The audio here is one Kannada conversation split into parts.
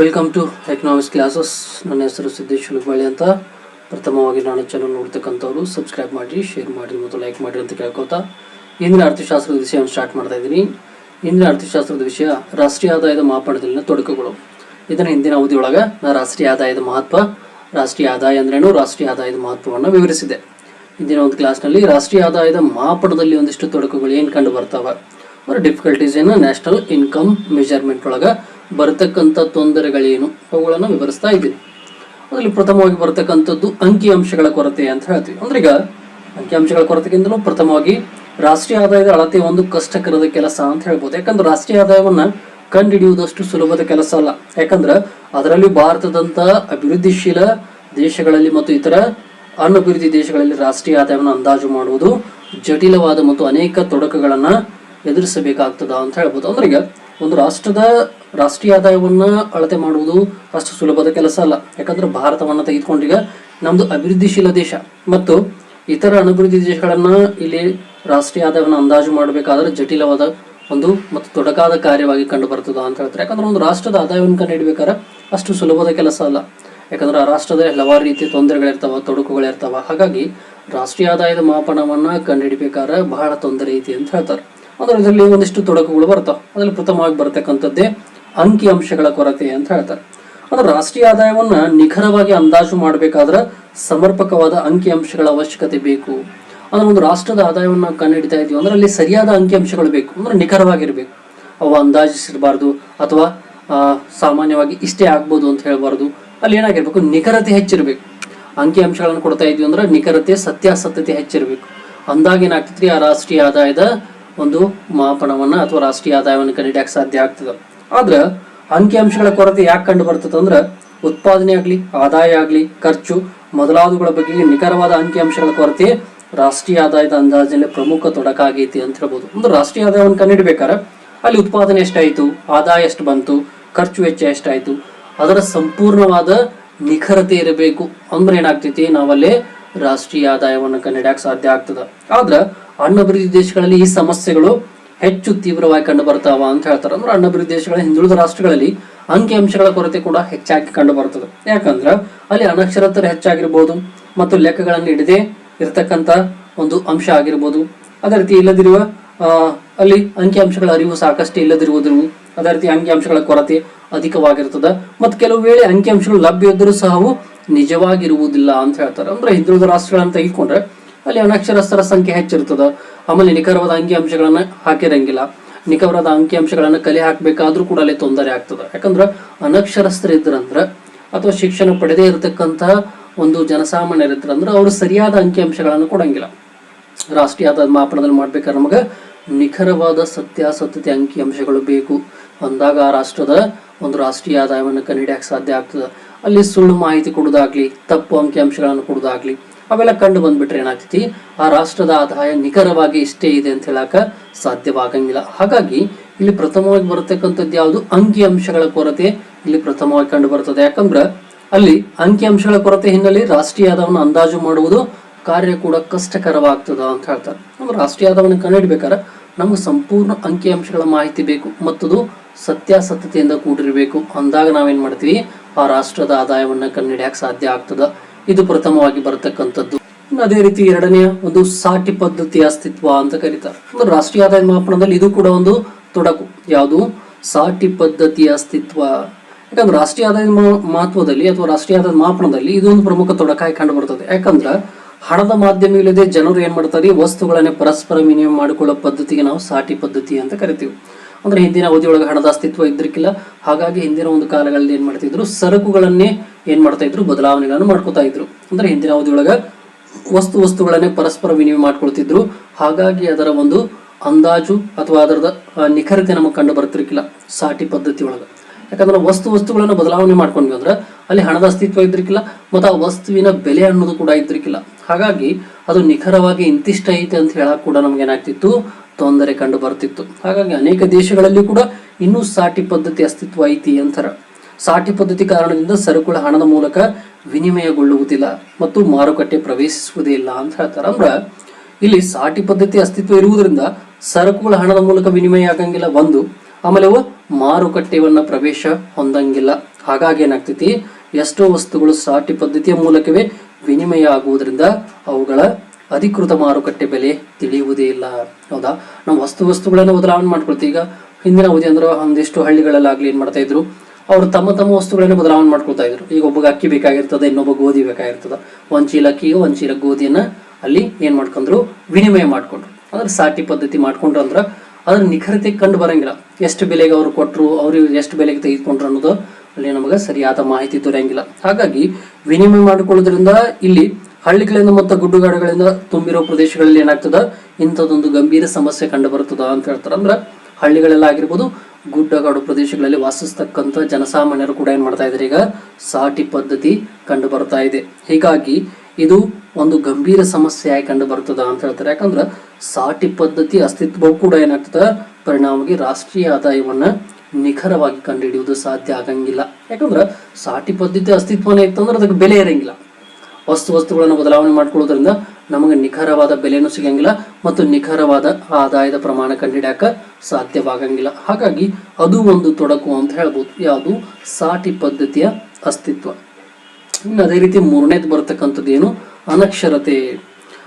ವೆಲ್ಕಮ್ ಟು ಎಕನಾಮಿಕ್ಸ್ ಕ್ಲಾಸಸ್ ನನ್ನ ಹೆಸರು ಸಿದ್ದೇಶ್ ಹುಲಬಳ್ಳಿ ಅಂತ. ಪ್ರಥಮವಾಗಿ ನಾನು ಚಾನಲ್ ನೋಡ್ತಕ್ಕಂಥವ್ರು ಸಬ್ಸ್ಕ್ರೈಬ್ ಮಾಡಿ ಶೇರ್ ಮಾಡಿ ಮತ್ತು ಲೈಕ್ ಮಾಡಿ ಅಂತ ಕೇಳ್ಕೊತಾ. ಇಂದಿನ ಅರ್ಥಶಾಸ್ತ್ರದ ವಿಷಯವನ್ನು ಸ್ಟಾರ್ಟ್ ಮಾಡ್ತಾ ಇದ್ದೀನಿ. ಇಂದಿನ ಅರ್ಥಶಾಸ್ತ್ರದ ವಿಷಯ ರಾಷ್ಟ್ರೀಯ ಆದಾಯದ ಮಾಪನದಲ್ಲಿನ ತೊಡಕುಗಳು. ಇದನ್ನು ಇಂದಿನ ಅವಧಿಯೊಳಗೆ ನಾನು ರಾಷ್ಟ್ರೀಯ ಆದಾಯದ ಮಹತ್ವ, ರಾಷ್ಟ್ರೀಯ ಆದಾಯ ಅಂದ್ರೇನು, ರಾಷ್ಟ್ರೀಯ ಆದಾಯದ ಮಹತ್ವವನ್ನು ವಿವರಿಸಿದೆ. ಇಂದಿನ ಒಂದು ಕ್ಲಾಸ್ನಲ್ಲಿ ರಾಷ್ಟ್ರೀಯ ಆದಾಯದ ಮಾಪನದಲ್ಲಿ ಒಂದಿಷ್ಟು ತೊಡಕುಗಳು ಏನು ಕಂಡು ಬರ್ತಾವೆ? ಅವರ ಡಿಫಿಕಲ್ಟೀಸ್ ಏನು ನ್ಯಾಷನಲ್ ಇನ್ಕಮ್ ಮೆಜರ್ಮೆಂಟ್ ಒಳಗೆ ಬರತಕ್ಕಂಥ ತೊಂದರೆಗಳೇನು? ಅವುಗಳನ್ನು ವಿವರಿಸ್ತಾ ಇದ್ದೀನಿ ಅದರಲ್ಲಿ ಪ್ರಥಮವಾಗಿ ಬರತಕ್ಕಂಥದ್ದು ಅಂಕಿಅಂಶಗಳ ಕೊರತೆ ಅಂತ ಹೇಳ್ತೀವಿ. ಅಂದ್ರೆ ಈಗ ಅಂಕಿಅಂಶಗಳ ಕೊರತೆಗಿಂತಲೂ ಪ್ರಥಮವಾಗಿ ರಾಷ್ಟ್ರೀಯ ಆದಾಯದ ಅಳತೆ ಒಂದು ಕಷ್ಟಕರದ ಕೆಲಸ ಅಂತ ಹೇಳ್ಬೋದು. ಯಾಕಂದ್ರೆ ರಾಷ್ಟ್ರೀಯ ಆದಾಯವನ್ನ ಕಂಡುಹಿಡಿಯುವುದಷ್ಟು ಸುಲಭದ ಕೆಲಸ ಅಲ್ಲ. ಯಾಕಂದ್ರೆ ಅದರಲ್ಲಿ ಭಾರತದಂತ ಅಭಿವೃದ್ಧಿಶೀಲ ದೇಶಗಳಲ್ಲಿ ಮತ್ತು ಇತರ ಅನಭಿವೃದ್ಧಿ ದೇಶಗಳಲ್ಲಿ ರಾಷ್ಟ್ರೀಯ ಆದಾಯವನ್ನು ಅಂದಾಜು ಮಾಡುವುದು ಜಟಿಲವಾದ ಮತ್ತು ಅನೇಕ ತೊಡಕುಗಳನ್ನ ಎದುರಿಸಬೇಕಾಗ್ತದ ಅಂತ ಹೇಳ್ಬೋದು. ಅಂದ್ರೆ ಈಗ ಒಂದು ರಾಷ್ಟ್ರದ ರಾಷ್ಟ್ರೀಯ ಆದಾಯವನ್ನ ಅಳತೆ ಮಾಡುವುದು ಅಷ್ಟು ಸುಲಭದ ಕೆಲಸ ಅಲ್ಲ. ಯಾಕಂದ್ರೆ ಭಾರತವನ್ನು ತೆಗೆದುಕೊಂಡೀಗ ನಮ್ದು ಅಭಿವೃದ್ಧಿಶೀಲ ದೇಶ. ಮತ್ತು ಇತರ ಅನಭಿವೃದ್ಧಿ ದೇಶಗಳನ್ನ ಇಲ್ಲಿ ರಾಷ್ಟ್ರೀಯ ಆದಾಯವನ್ನು ಅಂದಾಜು ಮಾಡಬೇಕಾದ್ರೆ ಜಟಿಲವಾದ ಒಂದು ಮತ್ತು ತೊಡಕಾದ ಕಾರ್ಯವಾಗಿ ಕಂಡು ಅಂತ ಹೇಳ್ತಾರೆ. ಯಾಕಂದ್ರೆ ಒಂದು ರಾಷ್ಟ್ರದ ಆದಾಯವನ್ನು ಕಂಡುಹಿಡಬೇಕಾದ್ರೆ ಅಷ್ಟು ಸುಲಭದ ಕೆಲಸ ಅಲ್ಲ. ಯಾಕಂದ್ರೆ ಆ ರಾಷ್ಟ್ರದ ಹಲವಾರು ರೀತಿಯ ತೊಂದರೆಗಳಿರ್ತಾವ, ತೊಡಕುಗಳಿರ್ತಾವ. ಹಾಗಾಗಿ ರಾಷ್ಟ್ರೀಯ ಆದಾಯದ ಮಾಪನವನ್ನ ಕಂಡುಹಿಡಬೇಕಾದ್ರೆ ಬಹಳ ತೊಂದರೆ ಐತಿ ಅಂತ ಹೇಳ್ತಾರೆ. ಅಂದ್ರೆ ಇದರಲ್ಲಿ ಒಂದಿಷ್ಟು ತೊಡಕುಗಳು ಬರ್ತಾವ. ಅದರಲ್ಲಿ ಪ್ರಥಮವಾಗಿ ಬರ್ತಕ್ಕಂಥದ್ದೇ ಅಂಕಿ ಅಂಶಗಳ ಕೊರತೆ ಅಂತ ಹೇಳ್ತಾರೆ. ಅಂದ್ರೆ ರಾಷ್ಟ್ರೀಯ ಆದಾಯವನ್ನ ನಿಖರವಾಗಿ ಅಂದಾಜು ಮಾಡಬೇಕಾದ್ರೆ ಸಮರ್ಪಕವಾದ ಅಂಕಿ ಅಂಶಗಳ ಅವಶ್ಯಕತೆ ಬೇಕು. ಅಂದ್ರೆ ಒಂದು ರಾಷ್ಟ್ರದ ಆದಾಯವನ್ನ ಕಂಡುಹಿಡಿತಾ ಇದೀವಿ ಅಂದ್ರೆ ಅಲ್ಲಿ ಸರಿಯಾದ ಅಂಕಿ ಅಂಶಗಳು ಬೇಕು. ಅಂದ್ರೆ ನಿಖರವಾಗಿರ್ಬೇಕು. ಅವು ಅಂದಾಜಿಸಿರಬಾರ್ದು ಅಥವಾ ಸಾಮಾನ್ಯವಾಗಿ ಇಷ್ಟೇ ಆಗ್ಬೋದು ಅಂತ ಹೇಳ್ಬಾರ್ದು. ಅಲ್ಲಿ ಏನಾಗಿರ್ಬೇಕು? ನಿಖರತೆ ಹೆಚ್ಚಿರ್ಬೇಕು. ಅಂಕಿ ಅಂಶಗಳನ್ನು ಕೊಡ್ತಾ ಇದೀವಿ ಅಂದ್ರೆ ನಿಖರತೆ, ಸತ್ಯಾಸತ್ಯತೆ ಹೆಚ್ಚಿರ್ಬೇಕು. ಅಂದಾಗ ಏನಾಗ್ತೈತ್ರಿ? ಆ ರಾಷ್ಟ್ರೀಯ ಆದಾಯದ ಒಂದು ಮಾಪನವನ್ನ ಅಥವಾ ರಾಷ್ಟ್ರೀಯ ಆದಾಯವನ್ನು ಕಂಡುಹಿಡಿಯಕ್ಕೆ ಸಾಧ್ಯ ಆಗ್ತದೆ. ಆದ್ರ ಅಂಕಿಅಂಶಗಳ ಕೊರತೆ ಯಾಕೆ ಕಂಡು ಬರ್ತದೆ ಅಂದ್ರೆ ಉತ್ಪಾದನೆ ಆಗ್ಲಿ, ಆದಾಯ ಆಗ್ಲಿ, ಖರ್ಚು ಮೊದಲಾದವುಗಳ ಬಗ್ಗೆ ನಿಖರವಾದ ಅಂಕಿಅಂಶಗಳ ಕೊರತೆ ರಾಷ್ಟ್ರೀಯ ಆದಾಯದ ಅಂದಾಜಿನಲ್ಲಿ ಪ್ರಮುಖ ತೊಡಕಾಗೈತಿ ಅಂತ ಹೇಳ್ಬೋದು. ಒಂದು ರಾಷ್ಟ್ರೀಯ ಆದಾಯವನ್ನು ಕಂಡುಹಿಡ್ಬೇಕಾದ್ರೆ ಅಲ್ಲಿ ಉತ್ಪಾದನೆ ಎಷ್ಟಾಯ್ತು, ಆದಾಯ ಎಷ್ಟು ಬಂತು, ಖರ್ಚು ವೆಚ್ಚ ಎಷ್ಟಾಯ್ತು, ಅದರ ಸಂಪೂರ್ಣವಾದ ನಿಖರತೆ ಇರಬೇಕು ಅಂದ್ರೆ ಏನಾಗ್ತೈತಿ? ನಾವಲ್ಲಿ ರಾಷ್ಟ್ರೀಯ ಆದಾಯವನ್ನು ಕಂಡುಹಿಡಿಯಕ್ಕೆ ಸಾಧ್ಯ ಆಗ್ತದ. ಆದ್ರ ಅಣ್ಣಭಿವೃದ್ಧಿ ದೇಶಗಳಲ್ಲಿ ಈ ಸಮಸ್ಯೆಗಳು ಹೆಚ್ಚು ತೀವ್ರವಾಗಿ ಕಂಡು ಬರ್ತಾವ ಅಂತ ಹೇಳ್ತಾರೆ. ಅಂದ್ರೆ ಅಣ್ಣಭಿವೃದ್ಧಿ ದೇಶಗಳ ಹಿಂದುಳಿದ ರಾಷ್ಟ್ರಗಳಲ್ಲಿ ಅಂಕಿ ಅಂಶಗಳ ಕೊರತೆ ಕೂಡ ಹೆಚ್ಚಾಗಿ ಕಂಡು ಬರ್ತದೆ ಯಾಕಂದ್ರೆ ಅಲ್ಲಿ ಅನಕ್ಷರತರು ಹೆಚ್ಚಾಗಿರ್ಬೋದು ಮತ್ತು ಲೆಕ್ಕಗಳನ್ನು ಹಿಡದೆ ಇರತಕ್ಕಂತ ಒಂದು ಅಂಶ ಆಗಿರ್ಬೋದು. ಅದೇ ರೀತಿ ಇಲ್ಲದಿರುವ ಅಲ್ಲಿ ಅಂಕಿ ಅಂಶಗಳ ಅರಿವು ಸಾಕಷ್ಟು ಇಲ್ಲದಿರುವುದು, ಅದೇ ರೀತಿ ಅಂಕಿ ಅಂಶಗಳ ಕೊರತೆ ಅಧಿಕವಾಗಿರ್ತದೆ. ಮತ್ತು ಕೆಲವು ವೇಳೆ ಅಂಕಿ ಅಂಶಗಳು ಲಭ್ಯ ಇದ್ದರೂ ಸಹ ನಿಜವಾಗಿರುವುದಿಲ್ಲ ಅಂತ ಹೇಳ್ತಾರೆ. ಅಂದ್ರೆ ಹಿಂದುಳಿದ ರಾಷ್ಟ್ರಗಳನ್ನ ತೆಗೆದುಕೊಂಡ್ರೆ ಅಲ್ಲಿ ಅನಕ್ಷರಸ್ಥರ ಸಂಖ್ಯೆ ಹೆಚ್ಚಿರ್ತದ ಆಮೇಲೆ ನಿಖರವಾದ ಅಂಕಿ ಅಂಶಗಳನ್ನ ಹಾಕಿರಂಗಿಲ್ಲ. ನಿಖರವಾದ ಅಂಕಿ ಅಂಶಗಳನ್ನ ಕಲೆ ಹಾಕಬೇಕಾದ್ರೂ ಕೂಡ ಅಲ್ಲಿ ತೊಂದರೆ ಆಗ್ತದೆ. ಯಾಕಂದ್ರೆ ಅನಕ್ಷರಸ್ಥರಿದ್ರಂದ್ರ ಅಥವಾ ಶಿಕ್ಷಣ ಪಡೆದೇ ಇರತಕ್ಕಂತ ಒಂದು ಜನಸಾಮಾನ್ಯರಿದ್ರಂದ್ರೆ ಅವರು ಸರಿಯಾದ ಅಂಕಿ ಅಂಶಗಳನ್ನು ಕೊಡಂಗಿಲ್ಲ. ರಾಷ್ಟ್ರೀಯ ಮಾಪನದಲ್ಲಿ ಮಾಡ್ಬೇಕಾದ್ರೆ ನಮಗೆ ನಿಖರವಾದ ಸತ್ಯಾಸತ್ಯತೆ ಅಂಕಿ ಅಂಶಗಳು ಬೇಕು. ಅಂದಾಗ ಆ ರಾಷ್ಟ್ರದ ಒಂದು ರಾಷ್ಟ್ರೀಯ ಆದಾಯವನ್ನು ಕಂಡುಹಿಡಿಯಕ್ಕೆ ಸಾಧ್ಯ ಆಗ್ತದೆ. ಅಲ್ಲಿ ಸುಳ್ಳು ಮಾಹಿತಿ ಕೊಡೋದಾಗ್ಲಿ, ತಪ್ಪು ಅಂಕಿ ಅಂಶಗಳನ್ನು ಕೊಡೋದಾಗ್ಲಿ ಅವೆಲ್ಲ ಕಂಡು ಬಂದ್ಬಿಟ್ರೆ ಏನಾಗ್ತೈತಿ? ಆ ರಾಷ್ಟ್ರದ ಆದಾಯ ನಿಖರವಾಗಿ ಇಷ್ಟೇ ಇದೆ ಅಂತ ಹೇಳಕ ಸಾಧ್ಯವಾಗಂಗಿಲ್ಲ. ಹಾಗಾಗಿ ಇಲ್ಲಿ ಪ್ರಥಮವಾಗಿ ಬರತಕ್ಕಂಥದ್ದು ಯಾವುದು? ಅಂಕಿ ಅಂಶಗಳ ಕೊರತೆ ಇಲ್ಲಿ ಪ್ರಥಮವಾಗಿ ಕಂಡು ಬರ್ತದೆ. ಯಾಕಂದ್ರೆ ಅಲ್ಲಿ ಅಂಕಿ ಅಂಶಗಳ ಕೊರತೆ ಹಿನ್ನೆಲೆ ರಾಷ್ಟ್ರೀಯ ಆದಾಯವನ್ನು ಅಂದಾಜು ಮಾಡುವುದು ಕಾರ್ಯ ಕೂಡ ಕಷ್ಟಕರವಾಗ್ತದ ಅಂತ ಹೇಳ್ತಾರೆ. ನಮ್ಮ ರಾಷ್ಟ್ರೀಯ ಆದಾಯವನ್ನು ಕಂಡುಹಿಡ್ಬೇಕಾದ್ರೆ ನಮ್ಗೆ ಸಂಪೂರ್ಣ ಅಂಕಿ ಅಂಶಗಳ ಮಾಹಿತಿ ಬೇಕು ಮತ್ತದು ಸತ್ಯಾಸತ್ಯತೆಯಿಂದ ಕೂಡಿರಬೇಕು. ಅಂದಾಗ ನಾವೇನ್ ಮಾಡ್ತೀವಿ? ಆ ರಾಷ್ಟ್ರದ ಆದಾಯವನ್ನ ಕಂಡುಹಿಡಿಯಕ್ಕೆ ಸಾಧ್ಯ ಆಗ್ತದ. ಇದು ಪ್ರಥಮವಾಗಿ ಬರತಕ್ಕಂಥದ್ದು. ಅದೇ ರೀತಿ ಎರಡನೆಯ ಒಂದು ಸಾಟಿ ಪದ್ಧತಿಯ ಅಸ್ತಿತ್ವ ಅಂತ ಕರೀತಾರೆ. ಒಂದು ರಾಷ್ಟ್ರೀಯ ಆದಾಯ ಮಾಪನದಲ್ಲಿ ಇದು ಕೂಡ ಒಂದು ತೊಡಕು. ಯಾವುದು? ಸಾಟಿ ಪದ್ಧತಿಯ ಅಸ್ತಿತ್ವ. ಯಾಕಂದ್ರೆ ರಾಷ್ಟ್ರೀಯ ಆದಾಯ ಮಹತ್ವದಲ್ಲಿ ಅಥವಾ ರಾಷ್ಟ್ರೀಯ ಆದಾಯ ಮಾಪನದಲ್ಲಿ ಇದೊಂದು ಪ್ರಮುಖ ತೊಡಕಾಗಿ ಕಂಡು ಬರ್ತದೆ. ಯಾಕಂದ್ರೆ ಹಣದ ಮಾಧ್ಯಮ ಇಲ್ಲದೆ ಜನರು ಏನ್ ಮಾಡ್ತಾರೆ? ವಸ್ತುಗಳನ್ನೇ ಪರಸ್ಪರ ವಿನಿಮಯ ಮಾಡಿಕೊಳ್ಳೋ ಪದ್ಧತಿಗೆ ನಾವು ಸಾಟಿ ಪದ್ಧತಿ ಅಂತ ಕರಿತೀವಿ. ಅಂದ್ರೆ ಹಿಂದಿನ ಅವಧಿಯೊಳಗೆ ಹಣದ ಅಸ್ತಿತ್ವ ಇದ್ದಿರ್ಕಿಲ್ಲ. ಹಾಗಾಗಿ ಹಿಂದಿನ ಒಂದು ಕಾಲಗಳಲ್ಲಿ ಏನ್ ಮಾಡ್ತಿದ್ರು? ಸರಕುಗಳನ್ನೇ ಏನ್ ಮಾಡ್ತಾ ಇದ್ರು? ಬದಲಾವಣೆಗಳನ್ನು ಮಾಡ್ಕೋತಾ ಇದ್ರು. ಅಂದ್ರೆ ಹಿಂದಿನ ಅವಧಿಯೊಳಗ ವಸ್ತು ವಸ್ತುಗಳನ್ನೇ ಪರಸ್ಪರ ವಿನಿಮಯ ಮಾಡ್ಕೊಳ್ತಿದ್ರು. ಹಾಗಾಗಿ ಅದರ ಒಂದು ಅಂದಾಜು ಅಥವಾ ಅದರದ ನಿಖರತೆ ನಮಗೆ ಕಂಡು ಬರ್ತಿರ್ಕಿಲ್ಲ ಸಾಟಿ ಪದ್ಧತಿ ಒಳಗೆ. ಯಾಕಂದ್ರೆ ವಸ್ತು ವಸ್ತುಗಳನ್ನು ಬದಲಾವಣೆ ಮಾಡ್ಕೊಂಡ್ವಿ ಅಂದ್ರೆ ಅಲ್ಲಿ ಹಣದ ಅಸ್ತಿತ್ವ ಇದ್ರಿಕಿಲ್ಲ ಮತ್ತು ಆ ವಸ್ತುವಿನ ಬೆಲೆ ಅನ್ನೋದು ಕೂಡ ಇದ್ರಿಕಿಲ್ಲ ಹಾಗಾಗಿ ಅದು ನಿಖರವಾಗಿ ಇಂತಿಷ್ಟ ಐತೆ ಅಂತ ಹೇಳಕ್ ಕೂಡ ನಮ್ಗೆ ಏನಾಗ್ತಿತ್ತು? ತೊಂದರೆ ಕಂಡು ಬರ್ತಿತ್ತು. ಹಾಗಾಗಿ ಅನೇಕ ದೇಶಗಳಲ್ಲಿ ಕೂಡ ಇನ್ನೂ ಸಾಟಿ ಪದ್ಧತಿ ಅಸ್ತಿತ್ವ ಐತಿ ಅಂತಾರ. ಸಾಟಿ ಪದ್ಧತಿ ಕಾರಣದಿಂದ ಸರಕುಗಳ ಹಣದ ಮೂಲಕ ವಿನಿಮಯಗೊಳ್ಳುವುದಿಲ್ಲ ಮತ್ತು ಮಾರುಕಟ್ಟೆ ಪ್ರವೇಶಿಸುವುದೇ ಇಲ್ಲ ಅಂತ ಹೇಳ್ತಾರೆ. ಅಂದ್ರ ಇಲ್ಲಿ ಸಾಟಿ ಪದ್ಧತಿ ಅಸ್ತಿತ್ವ ಇರುವುದರಿಂದ ಸರಕುಗಳ ಹಣದ ಮೂಲಕ ವಿನಿಮಯ ಆಗಂಗಿಲ್ಲ ಒಂದು ಆಮೇಲೆ ಅವು ಮಾರುಕಟ್ಟೆವನ್ನ ಪ್ರವೇಶ ಹೊಂದಂಗಿಲ್ಲ. ಹಾಗಾಗಿ ಏನಾಗ್ತೈತಿ? ಎಷ್ಟೋ ವಸ್ತುಗಳು ಸಾಟಿ ಪದ್ಧತಿಯ ಮೂಲಕವೇ ವಿನಿಮಯ ಆಗುವುದರಿಂದ ಅವುಗಳ ಅಧಿಕೃತ ಮಾರುಕಟ್ಟೆ ಬೆಲೆ ತಿಳಿಯುವುದೇ ಇಲ್ಲ. ಹೌದಾ? ನಾವು ವಸ್ತು ವಸ್ತುಗಳನ್ನು ಬದಲಾವಣೆ ಮಾಡ್ಕೊಳ್ತೀವಿ. ಈಗ ಹಿಂದಿನ ಅವಧಿ ಅಂದ್ರೆ ಒಂದಿಷ್ಟು ಹಳ್ಳಿಗಳಲ್ಲಾಗ್ಲಿ ಏನ್ ಮಾಡ್ತಾ ಇದ್ರು, ಅವ್ರು ತಮ್ಮ ತಮ್ಮ ವಸ್ತುಗಳನ್ನ ಬದಲಾವಣೆ ಮಾಡ್ಕೊಳ್ತಾ ಇದ್ರು. ಈಗ ಒಬ್ಬಗೆ ಅಕ್ಕಿ ಬೇಕಾಗಿರ್ತದೆ, ಇನ್ನೊಬ್ಬ ಗೋಧಿ ಬೇಕಾಗಿರ್ತದ. ಒಂದ್ ಚೀಲ ಅಕ್ಕಿಗೆ ಒಂದ್ ಚೀಲ ಗೋಧಿಯನ್ನ ಅಲ್ಲಿ ಏನ್ ಮಾಡ್ಕೊಂಡ್ರು? ವಿನಿಮಯ ಮಾಡ್ಕೊಂಡ್ರು. ಅಂದ್ರೆ ಸಾಟಿ ಪದ್ಧತಿ ಮಾಡ್ಕೊಂಡ್ರು ಅಂದ್ರ ಅದ್ರ ನಿಖರತೆ ಕಂಡು ಬರಂಗಿಲ್ಲ. ಎಷ್ಟು ಬೆಲೆಗೆ ಅವ್ರು ಕೊಟ್ಟರು ಅವ್ರಿಗೆ ಎಷ್ಟು ಬೆಲೆಗೆ ತೆಗೆದುಕೊಂಡ್ರು ಅನ್ನೋದು ಅಲ್ಲಿ ನಮಗೆ ಸರಿಯಾದ ಮಾಹಿತಿ ದೊರೆಯಂಗಿಲ್ಲ. ಹಾಗಾಗಿ ವಿನಿಮಯ ಮಾಡಿಕೊಳ್ಳೋದ್ರಿಂದ ಇಲ್ಲಿ ಹಳ್ಳಿಗಳಿಂದ ಮತ್ತು ಗುಡ್ಡುಗಾಡುಗಳಿಂದ ತುಂಬಿರೋ ಪ್ರದೇಶಗಳಲ್ಲಿ ಏನಾಗ್ತದ? ಇಂಥದ್ದೊಂದು ಗಂಭೀರ ಸಮಸ್ಯೆ ಕಂಡು ಬರ್ತದ ಅಂತ ಹೇಳ್ತಾರೆ. ಅಂದ್ರೆ ಹಳ್ಳಿಗಳೆಲ್ಲ ಆಗಿರ್ಬೋದು, ಗುಡ್ಡಗಾಡು ಪ್ರದೇಶಗಳಲ್ಲಿ ವಾಸಿಸ್ತಕ್ಕಂಥ ಜನಸಾಮಾನ್ಯರು ಕೂಡ ಏನ್ ಮಾಡ್ತಾ ಇದ್ದಾರೆ ಈಗ? ಸಾಟಿ ಪದ್ಧತಿ ಕಂಡು ಬರ್ತಾ ಇದೆ. ಹೀಗಾಗಿ ಇದು ಒಂದು ಗಂಭೀರ ಸಮಸ್ಯೆಯಾಗಿ ಕಂಡು ಬರ್ತದ ಅಂತ ಹೇಳ್ತಾರೆ. ಯಾಕಂದ್ರೆ ಸಾಟಿ ಪದ್ಧತಿ ಅಸ್ತಿತ್ವ ಕೂಡ ಏನಾಗ್ತದ? ಪರಿಣಾಮವಾಗಿ ರಾಷ್ಟ್ರೀಯ ಆದಾಯವನ್ನ ನಿಖರವಾಗಿ ಕಂಡುಹಿಡಿಯುವುದು ಸಾಧ್ಯ ಆಗಂಗಿಲ್ಲ. ಯಾಕಂದ್ರೆ ಸಾಟಿ ಪದ್ಧತಿ ಅಸ್ತಿತ್ವನೇ ಇತ್ತಂದ್ರೆ ಅದಕ್ಕೆ ಬೆಲೆ ಇರಂಗಿಲ್ಲ. ವಸ್ತು ವಸ್ತುಗಳನ್ನು ಬದಲಾವಣೆ ಮಾಡ್ಕೊಳ್ಳೋದ್ರಿಂದ ನಮಗೆ ನಿಖರವಾದ ಬೆಲೆನೂ ಸಿಗಂಗಿಲ್ಲ ಮತ್ತು ನಿಖರವಾದ ಆದಾಯದ ಪ್ರಮಾಣ ಕಂಡಿಡಿಯಾಕ ಸಾಧ್ಯವಾಗಂಗಿಲ್ಲ. ಹಾಗಾಗಿ ಅದು ಒಂದು ತೊಡಕು ಅಂತ ಹೇಳ್ಬೋದು. ಯಾವುದು? ಸಾಟಿ ಪದ್ಧತಿಯ ಅಸ್ತಿತ್ವ. ಇನ್ನು ಅದೇ ರೀತಿ ಮೂರನೇದು ಬರ್ತಕ್ಕಂಥದ್ದು ಏನು? ಅನಕ್ಷರತೆ.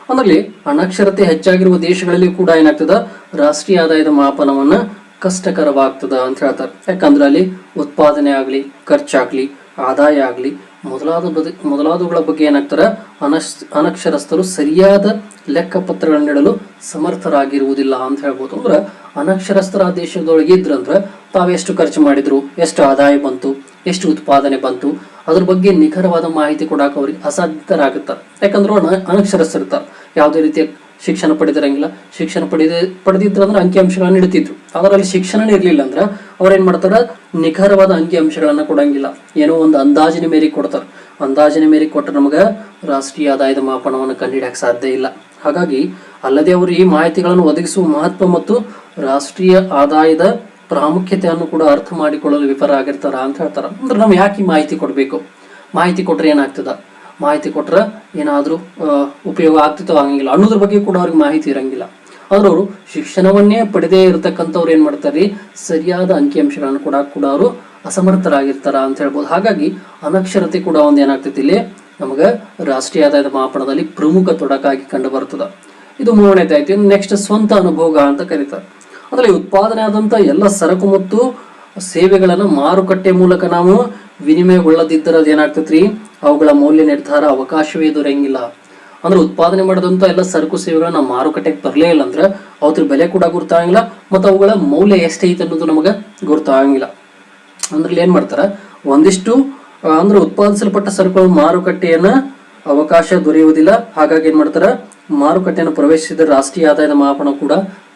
ಅದರಲ್ಲಿ ಅನಕ್ಷರತೆ ಹೆಚ್ಚಾಗಿರುವ ದೇಶಗಳಲ್ಲಿ ಕೂಡ ಏನಾಗ್ತದ? ರಾಷ್ಟ್ರೀಯ ಆದಾಯದ ಮಾಪನವನ್ನ ಕಷ್ಟಕರವಾಗ್ತದ ಅಂತ ಹೇಳ್ತಾರೆ. ಯಾಕಂದ್ರೆ ಅಲ್ಲಿ ಉತ್ಪಾದನೆ ಆಗಲಿ, ಖರ್ಚಾಗಲಿ, ಆದಾಯ ಆಗಲಿ ಮೊದಲಾದ ಮೊದಲಾದವುಗಳ ಬಗ್ಗೆ ಏನಾಗ್ತಾರ? ಅನಶ್, ಅನಕ್ಷರಸ್ಥರು ಸರಿಯಾದ ಲೆಕ್ಕಪತ್ರಗಳನ್ನು ನೀಡಲು ಸಮರ್ಥರಾಗಿರುವುದಿಲ್ಲ ಅಂತ ಹೇಳ್ಬೋದು. ಅಂದ್ರೆ ಅನಕ್ಷರಸ್ಥರ ದೇಶದೊಳಗೆ ಇದ್ರಂದ್ರೆ ತಾವೆಷ್ಟು ಖರ್ಚು ಮಾಡಿದ್ರು, ಎಷ್ಟು ಆದಾಯ ಬಂತು, ಎಷ್ಟು ಉತ್ಪಾದನೆ ಬಂತು, ಅದ್ರ ಬಗ್ಗೆ ನಿಖರವಾದ ಮಾಹಿತಿ ಕೊಡಕ್ಕೆ ಅವ್ರಿಗೆ ಅಸಾಧ್ಯರಾಗುತ್ತಾರೆ ಯಾಕಂದ್ರೆ ಅನಕ್ಷರಸ್ಥರಿರ್ತಾರೆ. ಯಾವುದೇ ರೀತಿಯ ಶಿಕ್ಷಣ ಪಡೆದಿರಂಗಿಲ್ಲ. ಶಿಕ್ಷಣ ಪಡೆದ ಪಡೆದಿದ್ರಂದ್ರೆ ಅಂಕಿಅಂಶಗಳನ್ನ ಇಡ್ತಿದ್ರು ಅದರಲ್ಲಿ ಶಿಕ್ಷಣನೇ ಇರ್ಲಿಲ್ಲ ಅಂದ್ರೆ ಅವ್ರೇನ್ ಮಾಡ್ತಾರ? ನಿಖರವಾದ ಅಂಕಿ ಅಂಶಗಳನ್ನ ಕೊಡಂಗಿಲ್ಲ. ಏನೋ ಒಂದು ಅಂದಾಜಿನ ಮೇರೆಗೆ ಕೊಡ್ತಾರೆ. ಅಂದಾಜಿನ ಮೇರೆಗೆ ಕೊಟ್ಟರೆ ನಮಗೆ ರಾಷ್ಟ್ರೀಯ ಆದಾಯದ ಮಾಪನವನ್ನು ಕಂಡುಹಿಡಿಯಕ್ಕೆ ಸಾಧ್ಯ ಇಲ್ಲ. ಹಾಗಾಗಿ ಅಲ್ಲದೆ ಅವರು ಈ ಮಾಹಿತಿಗಳನ್ನು ಒದಗಿಸುವ ಮಹತ್ವ ಮತ್ತು ರಾಷ್ಟ್ರೀಯ ಆದಾಯದ ಪ್ರಾಮುಖ್ಯತೆಯನ್ನು ಕೂಡ ಅರ್ಥ ಮಾಡಿಕೊಳ್ಳಲು ವಿಫಲ ಆಗಿರ್ತಾರ ಅಂತ ಹೇಳ್ತಾರ. ಅಂದ್ರೆ ನಾವು ಯಾಕೆ ಮಾಹಿತಿ ಕೊಡಬೇಕು? ಮಾಹಿತಿ ಕೊಟ್ಟರೆ ಏನಾಗ್ತದ? ಮಾಹಿತಿ ಕೊಟ್ಟರೆ ಏನಾದರೂ ಉಪಯೋಗ ಆಗ್ತಿತ್ತೋ ಆಗಂಗಿಲ್ಲ ಅನ್ನೋದ್ರ ಬಗ್ಗೆ ಕೂಡ ಅವ್ರಿಗೆ ಮಾಹಿತಿ ಇರಂಗಿಲ್ಲ. ಆದ್ರೆ ಅವರು ಶಿಕ್ಷಣವನ್ನೇ ಪಡೆದೇ ಇರತಕ್ಕಂಥವ್ರು ಏನ್ ಮಾಡ್ತಾರೆ? ಸರಿಯಾದ ಅಂಕಿಅಂಶಗಳನ್ನು ಕೂಡ ಕೂಡ ಅವರು ಅಸಮರ್ಥರಾಗಿರ್ತಾರ ಅಂತ ಹೇಳ್ಬೋದು. ಹಾಗಾಗಿ ಅನಕ್ಷರತೆ ಕೂಡ ಒಂದು ಏನಾಗ್ತೈತಿ ಇಲ್ಲಿ? ನಮಗೆ ರಾಷ್ಟ್ರೀಯ ಆದಾಯದ ಮಾಪನದಲ್ಲಿ ಪ್ರಮುಖ ತೊಡಕಾಗಿ ಕಂಡು ಬರ್ತದ ಇದು ಮೂರನೇದಾಯ್ತು. ನೆಕ್ಸ್ಟ್ ಸ್ವಂತ ಅನುಭೋಗ ಅಂತ ಕರೀತಾರೆ. ಅದ್ರಲ್ಲಿ ಉತ್ಪಾದನೆ ಆದಂತ ಎಲ್ಲ ಸರಕು ಮತ್ತು ಸೇವೆಗಳನ್ನು ಮಾರುಕಟ್ಟೆ ಮೂಲಕ ನಾವು ವಿನಿಮಯಗೊಳ್ಳದಿದ್ದರೆ ಅದೇನಾಗ್ತೈತ್ರಿ ಅವುಗಳ ಮೌಲ್ಯ ನಿರ್ಧಾರ ಅವಕಾಶವೇ ದೊರೆಯಂಗಿಲ್ಲ. ಅಂದ್ರೆ ಉತ್ಪಾದನೆ ಮಾಡಿದಂತ ಎಲ್ಲ ಸರಕು ಸೇವೆಗಳನ್ನ ಮಾರುಕಟ್ಟೆಗೆ ತರಲೇ ಇಲ್ಲ ಅಂದ್ರೆ ಅವ್ರ ಬೆಲೆ ಕೂಡ ಗುರ್ತಾಗಂಗಿಲ್ಲ ಮತ್ತು ಅವುಗಳ ಮೌಲ್ಯ ಎಷ್ಟೈತೆ ಅನ್ನೋದು ನಮಗೆ ಗುರ್ತಾಗಂಗಿಲ್ಲ. ಅಂದ್ರೆ ಏನು ಮಾಡ್ತಾರ? ಒಂದಿಷ್ಟು ಅಂದ್ರೆ ಉತ್ಪಾದಿಸಲ್ಪಟ್ಟ ಸರಕುಗಳ ಮಾರುಕಟ್ಟೆಯನ್ನ ಅವಕಾಶ ದೊರೆಯುವುದಿಲ್ಲ. ಹಾಗಾಗಿ ಏನ್ ಮಾಡ್ತಾರ? ಮಾರುಕಟ್ಟೆಯನ್ನು ಪ್ರವೇಶಿಸಿದ ರಾಷ್ಟ್ರೀಯ ಆದಾಯದ ಮಾಪನ ಕೂಡ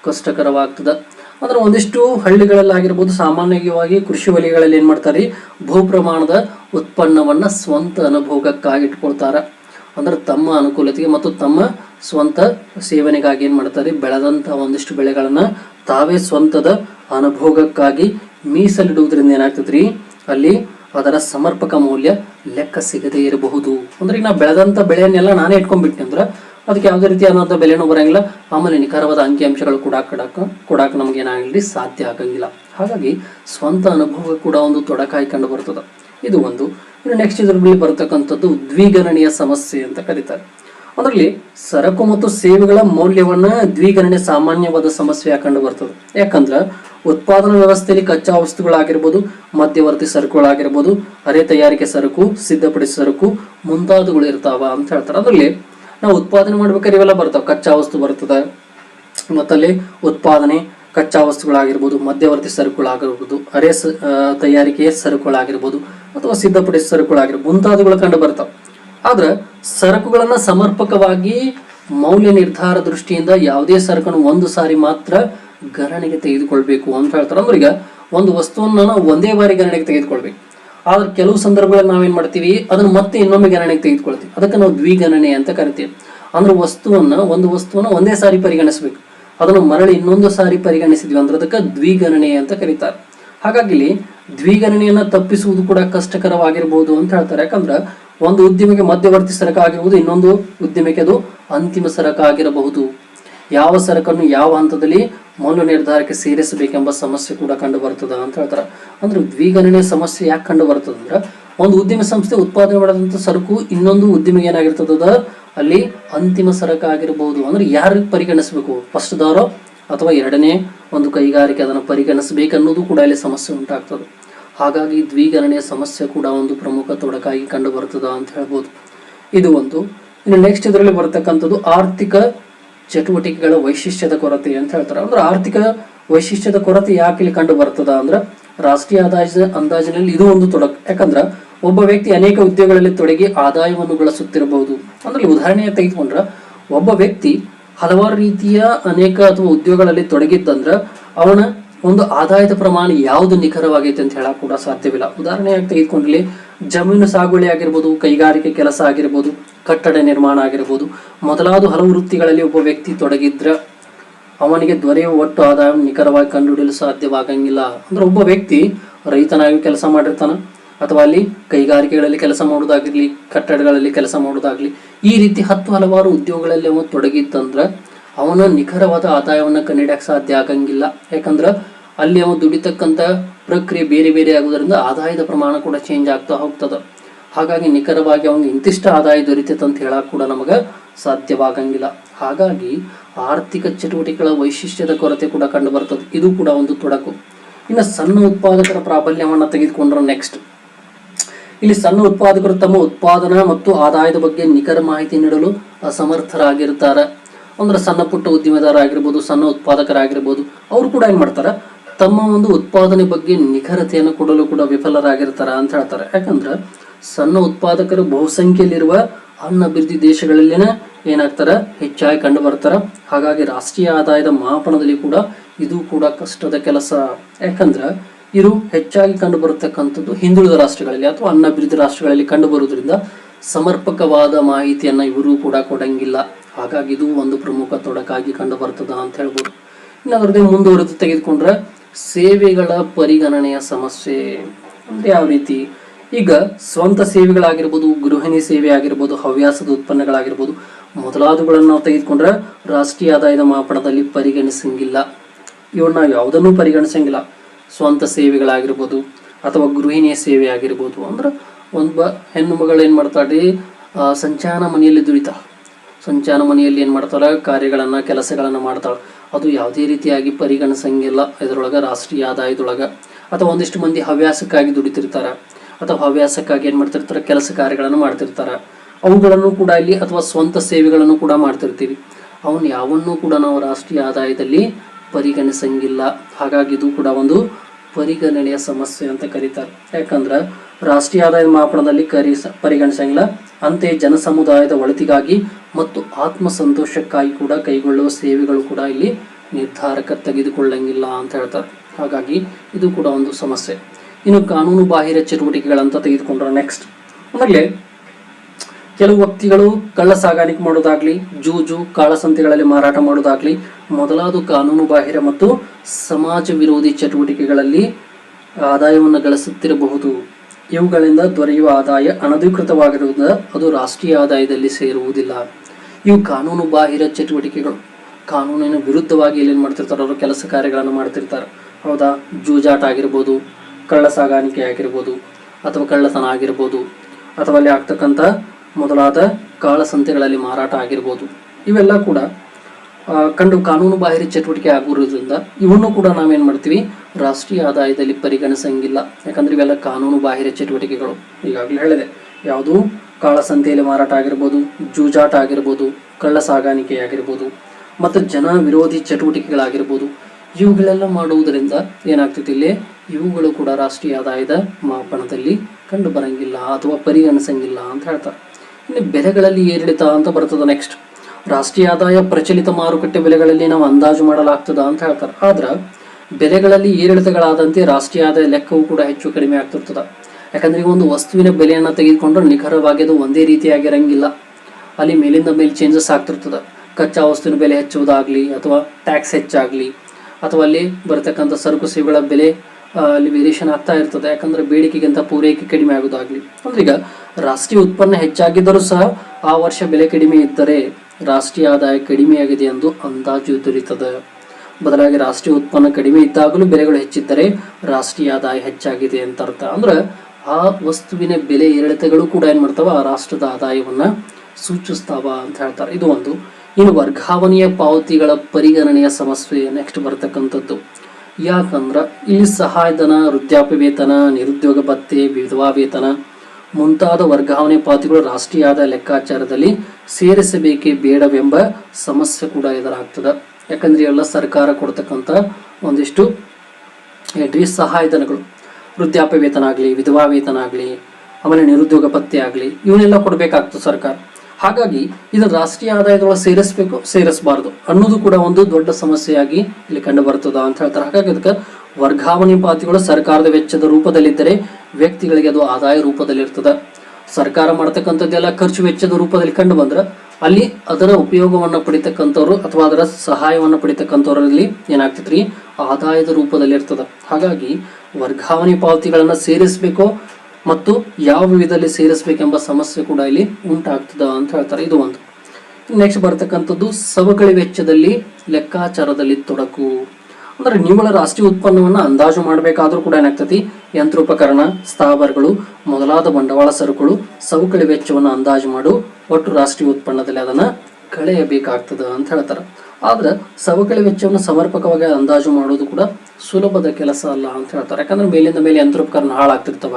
ಕಷ್ಟಕರವಾಗ್ತದ. ಅಂದ್ರೆ ಒಂದಿಷ್ಟು ಹಳ್ಳಿಗಳಲ್ಲಾಗಿರ್ಬೋದು ಸಾಮಾನ್ಯವಾಗಿ ಕೃಷಿ ವಲಯಗಳಲ್ಲಿ ಏನ್ ಮಾಡ್ತಾರೆ? ಭೂ ಪ್ರಮಾಣದ ಉತ್ಪನ್ನವನ್ನ ಸ್ವಂತ ಅನುಭೋಗಕ್ಕಾಗಿ ಇಟ್ಕೊಳ್ತಾರ. ಅಂದ್ರೆ ತಮ್ಮ ಅನುಕೂಲತೆಗೆ ಮತ್ತು ತಮ್ಮ ಸ್ವಂತ ಸೇವನೆಗಾಗಿ ಏನ್ ಮಾಡ್ತಾರೆ? ಬೆಳೆದಂತ ಒಂದಿಷ್ಟು ಬೆಳೆಗಳನ್ನ ತಾವೇ ಸ್ವಂತದ ಅನುಭೋಗಕ್ಕಾಗಿ ಮೀಸಲಿಡುವುದರಿಂದ ಏನಾಗ್ತದ್ರಿ? ಅಲ್ಲಿ ಅದರ ಸಮರ್ಪಕ ಮೌಲ್ಯ ಲೆಕ್ಕ ಸಿಗದೇ ಇರಬಹುದು. ಅಂದ್ರೆ ಈಗ ನಾವು ಬೆಳೆದಂತ ಬೆಳೆಯನ್ನೆಲ್ಲ ನಾನೇ ಇಟ್ಕೊಂಡ್ಬಿಟ್ಟೆ ಅಂದ್ರೆ ಅದಕ್ಕೆ ಯಾವುದೇ ರೀತಿಯಾದಂಥ ಬೆಲೆನೂ ಬರಂಗಿಲ್ಲ. ಆಮೇಲೆ ನಿಖರವಾದ ಅಂಕಿಅಂಶಗಳು ಕೂಡ ಕೊಡಾಕ ಕೊಡಾಕ ನಮ್ಗೆ ಏನಾಗಲಿ ಸಾಧ್ಯ ಆಗಂಗಿಲ್ಲ. ಹಾಗಾಗಿ ಸ್ವಂತ ಅನುಭವ ಕೂಡ ಒಂದು ತೊಡಕಾಗಿ ಕಂಡು ಬರ್ತದೆ. ಇದು ಒಂದು. ಇನ್ನು ನೆಕ್ಸ್ಟ್ ಇದರಲ್ಲಿ ಬರತಕ್ಕಂಥದ್ದು ದ್ವಿಗಣನೆಯ ಸಮಸ್ಯೆ ಅಂತ ಕರೀತಾರೆ. ಅದರಲ್ಲಿ ಸರಕು ಮತ್ತು ಸೇವೆಗಳ ಮೌಲ್ಯವನ್ನ ದ್ವಿಗಣನೆ ಸಾಮಾನ್ಯವಾದ ಸಮಸ್ಯೆ ಕಂಡು ಬರ್ತದೆ. ಯಾಕಂದ್ರೆ ಉತ್ಪಾದನಾ ವ್ಯವಸ್ಥೆಯಲ್ಲಿ ಕಚ್ಚಾ ವಸ್ತುಗಳಾಗಿರ್ಬೋದು, ಮಧ್ಯವರ್ತಿ ಸರಕುಗಳಾಗಿರ್ಬೋದು, ಅರೆ ತಯಾರಿಕೆ ಸರಕು, ಸಿದ್ಧಪಡಿಸಿದ ಸರಕು ಮುಂತಾದವುಗಳು ಇರ್ತಾವ ಅಂತ ಹೇಳ್ತಾರೆ. ಅದರಲ್ಲಿ ನಾವು ಉತ್ಪಾದನೆ ಮಾಡ್ಬೇಕಾದ್ರೆ ಇವೆಲ್ಲ ಬರ್ತಾವ. ಕಚ್ಚಾ ವಸ್ತು ಬರ್ತದೆ. ಮತ್ತಲ್ಲಿ ಉತ್ಪಾದನೆ ಕಚ್ಚಾ ವಸ್ತುಗಳಾಗಿರ್ಬೋದು, ಮಧ್ಯವರ್ತಿ ಸರಕುಗಳಾಗಿರ್ಬೋದು ಅರೆ ತಯಾರಿಕೆಯ ಸರಕುಗಳಾಗಿರ್ಬೋದು, ಅಥವಾ ಸಿದ್ಧಪಡಿಸಿದ ಸರಕುಗಳಾಗಿರ್ಬೋದು, ಮುಂತಾದವುಗಳು ಕಂಡು ಬರ್ತಾವೆ. ಆದ್ರೆ ಸರಕುಗಳನ್ನ ಸಮರ್ಪಕವಾಗಿ ಮೌಲ್ಯ ನಿರ್ಧಾರ ದೃಷ್ಟಿಯಿಂದ ಯಾವುದೇ ಸರಕನ್ನು ಒಂದು ಸಾರಿ ಮಾತ್ರ ಗಣನೆಗೆ ತೆಗೆದುಕೊಳ್ಬೇಕು ಅಂತ ಹೇಳ್ತಾರೆ. ಅಂದ್ರೆ ಈಗ ಒಂದು ವಸ್ತುವನ್ನ ನಾವು ಒಂದೇ ಬಾರಿ ಗಣನೆಗೆ ತೆಗೆದುಕೊಳ್ಬೇಕು. ಆದ್ರೆ ಕೆಲವು ಸಂದರ್ಭಗಳಲ್ಲಿ ನಾವೇನ್ ಮಾಡ್ತೀವಿ? ಅದನ್ನ ಮತ್ತೆ ಇನ್ನೊಮ್ಮೆ ಗಣನೆಗೆ ತೆಗೆದುಕೊಳ್ತೀವಿ. ಅದಕ್ಕೆ ನಾವು ದ್ವಿಗಣನೆ ಅಂತ ಕರಿತೀವಿ. ಅಂದ್ರೆ ವಸ್ತುವನ್ನ, ಒಂದು ವಸ್ತುವನ್ನ ಒಂದೇ ಸಾರಿ ಪರಿಗಣಿಸಬೇಕು. ಅದನ್ನು ಮರಳಿ ಇನ್ನೊಂದು ಸಾರಿ ಪರಿಗಣಿಸಿದ್ವಿ ಅಂದ್ರೆ ಅದಕ್ಕೆ ದ್ವಿಗಣನೆ ಅಂತ ಕರೀತಾರೆ. ಹಾಗಾಗಿ ದ್ವಿಗಣನೆಯನ್ನ ತಪ್ಪಿಸುವುದು ಕೂಡ ಕಷ್ಟಕರವಾಗಿರ್ಬೋದು ಅಂತ ಹೇಳ್ತಾರೆ. ಯಾಕಂದ್ರೆ ಒಂದು ಉದ್ಯಮಿಗೆ ಮಧ್ಯವರ್ತಿ ಸರಕ ಆಗಿರ್ಬೋದು, ಇನ್ನೊಂದು ಉದ್ಯಮಕ್ಕೆ ಅದು ಅಂತಿಮ ಸರಕ ಆಗಿರಬಹುದು. ಯಾವ ಸರಕನ್ನು ಯಾವ ಹಂತದಲ್ಲಿ ಮೌಲ್ಯ ನಿರ್ಧಾರಕ್ಕೆ ಸೇರಿಸಬೇಕೆಂಬ ಸಮಸ್ಯೆ ಕೂಡ ಕಂಡು ಅಂತ ಹೇಳ್ತಾರೆ. ಅಂದ್ರೆ ದ್ವಿಗಣನೆ ಸಮಸ್ಯೆ ಯಾಕೆ ಕಂಡು ಅಂದ್ರೆ ಒಂದು ಉದ್ಯಮ ಸಂಸ್ಥೆ ಉತ್ಪಾದನೆ ಮಾಡಿದಂಥ ಸರಕು ಇನ್ನೊಂದು ಉದ್ಯಮಿಗೆ ಏನಾಗಿರ್ತದ ಅಲ್ಲಿ ಅಂತಿಮ ಸರಕು ಆಗಿರಬಹುದು ಅಂದ್ರೆ ಯಾರಿಗೆ ಪರಿಗಣಿಸಬೇಕು? ಫಸ್ಟ್ ದಾರೋ ಅಥವಾ ಎರಡನೇ ಒಂದು ಕೈಗಾರಿಕೆ ಅದನ್ನು ಪರಿಗಣಿಸಬೇಕನ್ನೋದು ಕೂಡ ಇಲ್ಲಿ ಸಮಸ್ಯೆ ಉಂಟಾಗ್ತದೆ. ಹಾಗಾಗಿ ದ್ವಿಗಣನೆಯ ಸಮಸ್ಯೆ ಕೂಡ ಒಂದು ಪ್ರಮುಖ ತೊಡಕಾಗಿ ಕಂಡು ಅಂತ ಹೇಳ್ಬೋದು. ಇದು ಒಂದು. ಇನ್ನು ನೆಕ್ಸ್ಟ್ ಇದರಲ್ಲಿ ಬರ್ತಕ್ಕಂಥದ್ದು ಆರ್ಥಿಕ ಚಟುವಟಿಕೆಗಳ ವೈಶಿಷ್ಟ್ಯದ ಕೊರತೆ ಅಂತ ಹೇಳ್ತಾರೆ. ಅಂದ್ರೆ ಆರ್ಥಿಕ ವೈಶಿಷ್ಟ್ಯದ ಕೊರತೆ ಯಾಕೆ ಇಲ್ಲಿ ಕಂಡು ಬರ್ತದ ಅಂದ್ರೆ ರಾಷ್ಟ್ರೀಯ ಅಂದಾಜ ಅಂದಾಜಿನಲ್ಲಿ ಇದು ಒಂದು ತೊಡಕು. ಯಾಕಂದ್ರೆ ಒಬ್ಬ ವ್ಯಕ್ತಿ ಅನೇಕ ಉದ್ಯೋಗಗಳಲ್ಲಿ ತೊಡಗಿ ಆದಾಯವನ್ನು ಗಳಿಸುತ್ತಿರಬಹುದು. ಅಂದ್ರೆ ಉದಾಹರಣೆ ತೆಗೆದುಕೊಂಡ್ರೆ ಒಬ್ಬ ವ್ಯಕ್ತಿ ಹಲವಾರು ರೀತಿಯ ಅನೇಕ ಅಥವಾ ಉದ್ಯೋಗಗಳಲ್ಲಿ ತೊಡಗಿದ್ದಂದ್ರ ಅವನ ಒಂದು ಆದಾಯದ ಪ್ರಮಾಣ ಯಾವುದು ನಿಖರವಾಗೈತೆ ಅಂತ ಹೇಳಕ್ ಕೂಡ ಸಾಧ್ಯವಿಲ್ಲ. ಉದಾಹರಣೆಯಾಗಿ ತೆಗೆದುಕೊಂಡ್ಲಿ ಜಮೀನು ಸಾಗುವಳಿ ಆಗಿರ್ಬೋದು, ಕೈಗಾರಿಕೆ ಕೆಲಸ ಆಗಿರ್ಬೋದು, ಕಟ್ಟಡ ನಿರ್ಮಾಣ ಆಗಿರ್ಬೋದು, ಮೊದಲಾದ ಹಲವು ವೃತ್ತಿಗಳಲ್ಲಿ ಒಬ್ಬ ವ್ಯಕ್ತಿ ತೊಡಗಿದ್ರ ಅವನಿಗೆ ದೊರೆಯುವ ಒಟ್ಟು ಆದಾಯ ನಿಖರವಾಗಿ ಕಂಡುಹಿಡಿಯಲು ಸಾಧ್ಯವಾಗಂಗಿಲ್ಲ. ಅಂದ್ರೆ ಒಬ್ಬ ವ್ಯಕ್ತಿ ರೈತನಾಗಿ ಕೆಲಸ ಮಾಡಿರ್ತಾನ, ಅಥವಾ ಅಲ್ಲಿ ಕೈಗಾರಿಕೆಗಳಲ್ಲಿ ಕೆಲಸ ಮಾಡೋದಾಗಿರ್ಲಿ ಕಟ್ಟಡಗಳಲ್ಲಿ ಕೆಲಸ ಮಾಡೋದಾಗ್ಲಿ ಈ ರೀತಿ ಹತ್ತು ಹಲವಾರು ಉದ್ಯೋಗಗಳಲ್ಲಿ ಅವನು ತೊಡಗಿತ್ತಂದ್ರ ಅವನ ನಿಖರವಾದ ಆದಾಯವನ್ನು ಕಂಡುಹಿಡಿಯಕ್ಕೆ ಸಾಧ್ಯ ಆಗಂಗಿಲ್ಲ. ಯಾಕಂದ್ರೆ ಅಲ್ಲಿ ಅವನು ದುಡಿತಕ್ಕಂಥ ಪ್ರಕ್ರಿಯೆ ಬೇರೆ ಬೇರೆ ಆಗೋದ್ರಿಂದ ಆದಾಯದ ಪ್ರಮಾಣ ಕೂಡ ಚೇಂಜ್ ಆಗ್ತಾ ಹೋಗ್ತದೆ. ಹಾಗಾಗಿ ನಿಖರವಾಗಿ ಅವನಿಗೆ ಇಂತಿಷ್ಟ ಆದಾಯ ದೊರೀತೈತೆ ಅಂತ ಹೇಳಕ್ಕೆ ಕೂಡ ನಮಗೆ ಸಾಧ್ಯವಾಗಂಗಿಲ್ಲ. ಹಾಗಾಗಿ ಆರ್ಥಿಕ ಚಟುವಟಿಕೆಗಳ ವೈಶಿಷ್ಟ್ಯದ ಕೊರತೆ ಕೂಡ ಕಂಡು ಬರ್ತದೆ. ಇದು ಕೂಡ ಒಂದು ತೊಡಕು. ಇನ್ನು ಸಣ್ಣ ಉತ್ಪಾದಕರ ಪ್ರಾಬಲ್ಯವನ್ನು ತೆಗೆದುಕೊಂಡ್ರೆ ನೆಕ್ಸ್ಟ್ ಇಲ್ಲಿ ಸಣ್ಣ ಉತ್ಪಾದಕರು ತಮ್ಮ ಉತ್ಪಾದನಾ ಮತ್ತು ಆದಾಯದ ಬಗ್ಗೆ ನಿಖರ ಮಾಹಿತಿ ನೀಡಲು ಅಸಮರ್ಥರಾಗಿರ್ತಾರೆ ಅಂದ್ರೆ ಸಣ್ಣ ಪುಟ್ಟ ಉದ್ಯಮದಾರ ಆಗಿರ್ಬೋದು ಸಣ್ಣ ಉತ್ಪಾದಕರಾಗಿರ್ಬೋದು, ಅವರು ಕೂಡ ಏನು ಮಾಡ್ತಾರೆ? ತಮ್ಮ ಒಂದು ಉತ್ಪಾದನೆ ಬಗ್ಗೆ ನಿಖರತೆಯನ್ನು ಕೊಡಲು ಕೂಡ ವಿಫಲರಾಗಿರ್ತಾರ ಅಂತ ಹೇಳ್ತಾರೆ. ಯಾಕಂದ್ರೆ ಸಣ್ಣ ಉತ್ಪಾದಕರು ಬಹುಸಂಖ್ಯೆಯಲ್ಲಿರುವ ಹಣ್ಣು ಅಭಿವೃದ್ಧಿ ದೇಶಗಳಲ್ಲಿನ ಏನಾಗ್ತಾರೆ? ಹೆಚ್ಚಾಗಿ ಕಂಡು ಬರ್ತಾರ. ಹಾಗಾಗಿ ರಾಷ್ಟ್ರೀಯ ಆದಾಯದ ಮಾಪನದಲ್ಲಿ ಕೂಡ ಇದು ಕೂಡ ಕಷ್ಟದ ಕೆಲಸ. ಯಾಕಂದ್ರೆ ಇದು ಹೆಚ್ಚಾಗಿ ಕಂಡು ಬರತಕ್ಕಂಥದ್ದು ಹಿಂದುಳಿದ ರಾಷ್ಟ್ರಗಳಲ್ಲಿ ಅಥವಾ ಅಭಿವೃದ್ಧಿ ರಾಷ್ಟ್ರಗಳಲ್ಲಿ ಕಂಡು ಬರುವುದರಿಂದ ಸಮರ್ಪಕವಾದ ಮಾಹಿತಿಯನ್ನ ಇವರು ಕೂಡ ಕೊಡಂಗಿಲ್ಲ. ಹಾಗಾಗಿ ಇದು ಒಂದು ಪ್ರಮುಖ ತೊಡಕಾಗಿ ಕಂಡು ಬರ್ತದ ಅಂತ ಹೇಳ್ಬೋದು. ಇನ್ನು ಅದರದೇ ಮುಂದುವರೆದು ತೆಗೆದುಕೊಂಡ್ರೆ ಸೇವೆಗಳ ಪರಿಗಣನೆಯ ಸಮಸ್ಯೆ ಅಂದರೆ ಯಾವ ರೀತಿ? ಈಗ ಸ್ವಂತ ಸೇವೆಗಳಾಗಿರ್ಬೋದು, ಗೃಹಿಣಿ ಸೇವೆ ಆಗಿರ್ಬೋದು ಹವ್ಯಾಸದ ಉತ್ಪನ್ನಗಳಾಗಿರ್ಬೋದು, ಮೊದಲಾದವುಗಳನ್ನು ನಾವು ತೆಗೆದುಕೊಂಡ್ರೆ ರಾಷ್ಟ್ರೀಯ ಆದಾಯದ ಮಾಪನದಲ್ಲಿ ಪರಿಗಣಿಸಂಗಿಲ್ಲ. ಇವನ್ನ ಯಾವುದನ್ನು ಪರಿಗಣಿಸಂಗಿಲ್ಲ. ಸ್ವಂತ ಸೇವೆಗಳಾಗಿರ್ಬೋದು ಅಥವಾ ಗೃಹಿಣಿಯ ಸೇವೆ ಆಗಿರ್ಬೋದು ಅಂದ್ರೆ ಒಬ್ಬ ಹೆಣ್ಣು ಮಗಳು ಏನು ಮಾಡ್ತಾಳೆ ಸಂಚಾನ ಮನೆಯಲ್ಲಿ ದುಡಿತಾ. ಸಂಚಾನ ಮನೆಯಲ್ಲಿ ಏನು ಮಾಡ್ತಾಳೆ ಕಾರ್ಯಗಳನ್ನು, ಕೆಲಸಗಳನ್ನು ಮಾಡ್ತಾಳೆ ಅದು ಯಾವುದೇ ರೀತಿಯಾಗಿ ಪರಿಗಣಿಸಂಗಿಲ್ಲ. ಇದರೊಳಗೆ ರಾಷ್ಟ್ರೀಯ ಆದಾಯದೊಳಗೆ. ಅಥವಾ ಒಂದಿಷ್ಟು ಮಂದಿ ಹವ್ಯಾಸಕ್ಕಾಗಿ ದುಡಿತಿರ್ತಾರೆ. ಅಥವಾ ಹವ್ಯಾಸಕ್ಕಾಗಿ ಏನು ಮಾಡ್ತಿರ್ತಾರೆ? ಕೆಲಸ ಕಾರ್ಯಗಳನ್ನು ಮಾಡ್ತಿರ್ತಾರೆ. ಅವುಗಳನ್ನು ಕೂಡ ಇಲ್ಲಿ ಅಥವಾ ಸ್ವಂತ ಸೇವೆಗಳನ್ನು ಕೂಡ ಮಾಡ್ತಿರ್ತೀವಿ. ಅವನು ಯಾವನ್ನೂ ಕೂಡ ನಾವು ರಾಷ್ಟ್ರೀಯ ಆದಾಯದಲ್ಲಿ ಪರಿಗಣಿಸಂಗಿಲ್ಲ. ಹಾಗಾಗಿ ಇದು ಕೂಡ ಒಂದು ಪರಿಗಣನೆಯ ಸಮಸ್ಯೆ ಅಂತ ಕರೀತಾರೆ. ಯಾಕಂದ್ರೆ ರಾಷ್ಟ್ರೀಯ ಆದಾಯದ ಮಾಪನದಲ್ಲಿ ಕರಿ ಪರಿಗಣಿಸಂಗಿಲ್ಲ. ಅಂತೆಯೇ ಜನಸಮುದಾಯದ ಒಳಿತಿಗಾಗಿ ಮತ್ತು ಆತ್ಮ ಸಂತೋಷಕ್ಕಾಗಿ ಕೂಡ ಕೈಗೊಳ್ಳುವ ಸೇವೆಗಳು ಕೂಡ ಇಲ್ಲಿ ನಿರ್ಧಾರಕ ತೆಗೆದುಕೊಳ್ಳಂಗಿಲ್ಲ ಅಂತ ಹೇಳ್ತಾರೆ. ಹಾಗಾಗಿ ಇದು ಕೂಡ ಒಂದು ಸಮಸ್ಯೆ. ಇನ್ನು ಕಾನೂನು ಬಾಹಿರ ಚಟುವಟಿಕೆಗಳಂತ ತೆಗೆದುಕೊಂಡ್ರೆ ನೆಕ್ಸ್ಟ್ ಆಮೇಲೆ ಕೆಲವು ವ್ಯಕ್ತಿಗಳು ಕಳ್ಳ ಸಾಗಾಣಿಕೆ ಮಾಡೋದಾಗ್ಲಿ, ಜೂಜು ಕಾಳಸಂತೆಗಳಲ್ಲಿ ಮಾರಾಟ ಮಾಡೋದಾಗ್ಲಿ, ಮೊದಲಾದ ಕಾನೂನು ಬಾಹಿರ ಮತ್ತು ಸಮಾಜ ವಿರೋಧಿ ಚಟುವಟಿಕೆಗಳಲ್ಲಿ ಆದಾಯವನ್ನು ಗಳಿಸುತ್ತಿರಬಹುದು. ಇವುಗಳಿಂದ ದೊರೆಯುವ ಆದಾಯ ಅನಧಿಕೃತವಾಗಿರುವುದರಿಂದ ಅದು ರಾಷ್ಟ್ರೀಯ ಆದಾಯದಲ್ಲಿ ಸೇರುವುದಿಲ್ಲ. ಇವು ಕಾನೂನು ಬಾಹಿರ ಚಟುವಟಿಕೆಗಳು. ಕಾನೂನಿನ ವಿರುದ್ಧವಾಗಿ ಏನೇನು ಮಾಡ್ತಿರ್ತಾರೆ ಅವರು ಕೆಲಸ ಕಾರ್ಯಗಳನ್ನು ಮಾಡ್ತಿರ್ತಾರೆ. ಹೌದಾ? ಜೂಜಾಟ ಆಗಿರ್ಬೋದು ಕಳ್ಳ ಸಾಗಾಣಿಕೆ ಆಗಿರ್ಬೋದು, ಅಥವಾ ಕಳ್ಳತನ ಆಗಿರ್ಬೋದು, ಅಥವಾ ಅಲ್ಲಿ ಆಗ್ತಕ್ಕಂಥ ಮೊದಲಾದ ಕಾಳಸಂತೆಗಳಲ್ಲಿ ಮಾರಾಟ ಆಗಿರ್ಬೋದು. ಇವೆಲ್ಲ ಕೂಡ ಕಂಡು ಕಾನೂನು ಬಾಹಿರ ಚಟುವಟಿಕೆ ಆಗಿರೋದ್ರಿಂದ ಇವನ್ನು ಕೂಡ ನಾವೇನು ಮಾಡ್ತೀವಿ? ರಾಷ್ಟ್ರೀಯ ಆದಾಯದಲ್ಲಿ ಪರಿಗಣಿಸಂಗಿಲ್ಲ. ಯಾಕಂದ್ರೆ ಇವೆಲ್ಲ ಕಾನೂನು ಬಾಹಿರ ಚಟುವಟಿಕೆಗಳು. ಈಗಾಗಲೇ ಹೇಳಿದೆ. ಯಾವುದು ಕಾಳಸಂತೆಯಲ್ಲಿ ಮಾರಾಟ ಆಗಿರ್ಬೋದು, ಜೂಜಾಟ ಆಗಿರ್ಬೋದು ಕಳ್ಳ ಸಾಗಾಣಿಕೆ ಆಗಿರ್ಬೋದು, ಮತ್ತು ಜನ ವಿರೋಧಿ ಚಟುವಟಿಕೆಗಳಾಗಿರ್ಬೋದು, ಇವುಗಳೆಲ್ಲ ಮಾಡುವುದರಿಂದ ಏನಾಗ್ತೈತಿ ಇಲ್ಲಿ? ಇವುಗಳು ಕೂಡ ರಾಷ್ಟ್ರೀಯ ಆದಾಯದ ಮಾಪನದಲ್ಲಿ ಕಂಡು ಬರಂಗಿಲ್ಲ ಅಥವಾ ಪರಿಗಣಿಸಂಗಿಲ್ಲ ಅಂತ ಹೇಳ್ತಾರೆ. ಇನ್ನು ಬೆಲೆಗಳಲ್ಲಿ ಏರಿಳಿತ ಅಂತ ಬರ್ತದೆ ನೆಕ್ಸ್ಟ್ ರಾಷ್ಟ್ರೀಯ ಆದಾಯ ಪ್ರಚಲಿತ ಮಾರುಕಟ್ಟೆ ಬೆಲೆಗಳಲ್ಲಿ ನಾವು ಅಂದಾಜು ಮಾಡಲಾಗ್ತದ ಅಂತ ಹೇಳ್ತಾರೆ. ಆದ್ರೆ ಬೆಲೆಗಳಲ್ಲಿ ಏರಿಳಿತಗಳಾದಂತೆ ರಾಷ್ಟ್ರೀಯ ಆದಾಯ ಲೆಕ್ಕವೂ ಕೂಡ ಹೆಚ್ಚು ಕಡಿಮೆ ಆಗ್ತಿರ್ತದ. ಯಾಕಂದ್ರೆ ಒಂದು ವಸ್ತುವಿನ ಬೆಲೆಯನ್ನು ತೆಗೆದುಕೊಂಡು ನಿಖರವಾಗಿ ಅದು ಒಂದೇ ರೀತಿಯಾಗಿರಂಗಿಲ್ಲ. ಅಲ್ಲಿ ಮೇಲಿಂದ ಮೇಲೆ ಚೇಂಜಸ್ ಆಗ್ತಿರ್ತದೆ. ಕಚ್ಚಾ ವಸ್ತುವಿನ ಬೆಲೆ ಹೆಚ್ಚುವುದಾಗಲಿ ಅಥವಾ ಟ್ಯಾಕ್ಸ್ ಹೆಚ್ಚಾಗಲಿ ಅಥವಾ ಅಲ್ಲಿ ಬರತಕ್ಕಂಥ ಸರಕು ಸೇವೆಗಳ ಬೆಲೆ ಅಲ್ಲಿ ವೇರಿಯೇಷನ್ ಆಗ್ತಾ ಇರ್ತದೆ. ಯಾಕಂದ್ರೆ ಬೇಡಿಕೆಗಿಂತ ಪೂರೈಕೆ ಕಡಿಮೆ ಆಗೋದಾಗ್ಲಿ. ಅಂದ್ರೆ ಈಗ ರಾಷ್ಟ್ರೀಯ ಉತ್ಪನ್ನ ಹೆಚ್ಚಾಗಿದ್ದರೂ ಸಹ ಆ ವರ್ಷ ಬೆಲೆ ಕಡಿಮೆ ಇದ್ದರೆ ರಾಷ್ಟ್ರೀಯ ಆದಾಯ ಕಡಿಮೆಯಾಗಿದೆ ಎಂದು ಅಂದಾಜು ದೊರೀತದೆ ಬದಲಾಗಿ ರಾಷ್ಟ್ರೀಯ ಉತ್ಪನ್ನ ಕಡಿಮೆ ಇದ್ದಾಗಲೂ ಬೆಲೆಗಳು ಹೆಚ್ಚಿದ್ದರೆ ರಾಷ್ಟ್ರೀಯ ಆದಾಯ ಹೆಚ್ಚಾಗಿದೆ ಅಂತ ಅರ್ಥ. ಅಂದ್ರೆ ಆ ವಸ್ತುವಿನ ಬೆಲೆ ಏರಿಳಿತಗಳು ಕೂಡ ಏನ್ ಮಾಡ್ತಾವ? ಆ ರಾಷ್ಟ್ರದ ಆದಾಯವನ್ನ ಸೂಚಿಸ್ತಾವ ಅಂತ ಹೇಳ್ತಾರೆ. ಇದು ಒಂದು. ಇನ್ನು ವರ್ಗಾವಣೆಯ ಪಾವತಿಗಳ ಪರಿಗಣನೆಯ ಸಮಸ್ಯೆ ನೆಕ್ಸ್ಟ್ ಬರ್ತಕ್ಕಂಥದ್ದು. ಯಾಕಂದ್ರ ಇಲ್ಲಿ ಸಹಾಯಧನ ವೃದ್ಧಾಪ್ಯ ವೇತನ ನಿರುದ್ಯೋಗ ಭತ್ತೆ, ವಿಧವಾ ವೇತನ ಮುಂತಾದ ವರ್ಗಾವಣೆ ಪಾವತಿಗಳು ರಾಷ್ಟ್ರೀಯ ಆದಾಯ ಲೆಕ್ಕಾಚಾರದಲ್ಲಿ ಸೇರಿಸಬೇಕೇ ಬೇಡವೆಂಬ ಸಮಸ್ಯೆ ಕೂಡ ಎದುರಾಗ್ತದೆ. ಯಾಕಂದ್ರೆ ಎಲ್ಲ ಸರ್ಕಾರ ಕೊಡ್ತಕ್ಕಂಥ ಒಂದಿಷ್ಟು ಏನ್ರಿ ಸಹಾಯಧನಗಳು ವೃದ್ಧಾಪ್ಯ ವೇತನ ಆಗಲಿ ವಿಧವಾ ವೇತನ ಆಗಲಿ, ಆಮೇಲೆ ನಿರುದ್ಯೋಗ ಪತ್ತೆ ಆಗಲಿ, ಇವನ್ನೆಲ್ಲ ಕೊಡಬೇಕಾಗ್ತದೆ ಸರ್ಕಾರ. ಹಾಗಾಗಿ ಇದು ರಾಷ್ಟ್ರೀಯ ಆದಾಯದೊಳಗೆ ಸೇರಿಸಬೇಕು, ಸೇರಿಸಬಾರದು ಅನ್ನೋದು ಕೂಡ ಒಂದು ದೊಡ್ಡ ಸಮಸ್ಯೆಯಾಗಿ ಇಲ್ಲಿ ಕಂಡು ಬರ್ತದ ಅಂತ ಹೇಳ್ತಾರೆ. ಹಾಗಾಗಿ ಅದಕ್ಕೆ ವರ್ಗಾವಣೆ ಪಾತಿಗಳು ಸರ್ಕಾರದ ವೆಚ್ಚದ ರೂಪದಲ್ಲಿದ್ದರೆ ವ್ಯಕ್ತಿಗಳಿಗೆ ಅದು ಆದಾಯ ರೂಪದಲ್ಲಿ ಇರ್ತದೆ ಸರ್ಕಾರ ಮಾಡ್ತಕ್ಕಂಥದ್ದೆಲ್ಲ ಖರ್ಚು ವೆಚ್ಚದ ರೂಪದಲ್ಲಿ ಕಂಡು ಬಂದ್ರೆ ಅಲ್ಲಿ ಅದರ ಉಪಯೋಗವನ್ನು ಪಡಿತಕ್ಕಂಥವ್ರು ಅಥವಾ ಅದರ ಸಹಾಯವನ್ನು ಪಡಿತಕ್ಕಂಥವ್ರಲ್ಲಿ ಏನಾಗ್ತೈತ್ರಿ? ಆದಾಯದ ರೂಪದಲ್ಲಿ ಇರ್ತದ ಹಾಗಾಗಿ ವರ್ಗಾವಣೆ ಪಾವತಿಗಳನ್ನ ಸೇರಿಸಬೇಕು ಮತ್ತು ಯಾವ ವಿಧದಲ್ಲಿ ಸೇರಿಸಬೇಕೆಂಬ ಸಮಸ್ಯೆ ಕೂಡ ಇಲ್ಲಿ ಉಂಟಾಗ್ತದ ಅಂತ ಹೇಳ್ತಾರೆ. ಇದು ಒಂದು. ನೆಕ್ಸ್ಟ್ ಬರ್ತಕ್ಕಂಥದ್ದು ಸವಕಳಿ ವೆಚ್ಚದಲ್ಲಿ ಲೆಕ್ಕಾಚಾರದಲ್ಲಿ ತೊಡಕು. ಅಂದ್ರೆ ನಿವ್ವಳ ರಾಷ್ಟ್ರೀಯ ಉತ್ಪನ್ನವನ್ನು ಅಂದಾಜು ಮಾಡಬೇಕಾದ್ರೂ ಕೂಡ ಏನಾಗ್ತತಿ? ಯಂತ್ರೋಪಕರಣ, ಸ್ಥಾವರಗಳು, ಮೊದಲಾದ ಬಂಡವಾಳ ಸರಕುಗಳು, ಸವಕಳಿ ವೆಚ್ಚವನ್ನು ಅಂದಾಜು ಮಾಡು, ಒಟ್ಟು ರಾಷ್ಟ್ರೀಯ ಉತ್ಪನ್ನದಲ್ಲಿ ಅದನ್ನ ಕಳೆಯಬೇಕಾಗ್ತದ ಅಂತ ಹೇಳ್ತಾರೆ. ಆದ್ರೆ ಸವಕಳಿ ವೆಚ್ಚವನ್ನು ಸಮರ್ಪಕವಾಗಿ ಅಂದಾಜು ಮಾಡೋದು ಕೂಡ ಸುಲಭದ ಕೆಲಸ ಅಲ್ಲ ಅಂತ ಹೇಳ್ತಾರೆ. ಯಾಕಂದ್ರೆ ಮೇಲಿಂದ ಮೇಲೆ ಯಂತ್ರೋಪಕರಣ ಹಾಳಾಗ್ತಿರ್ತವ.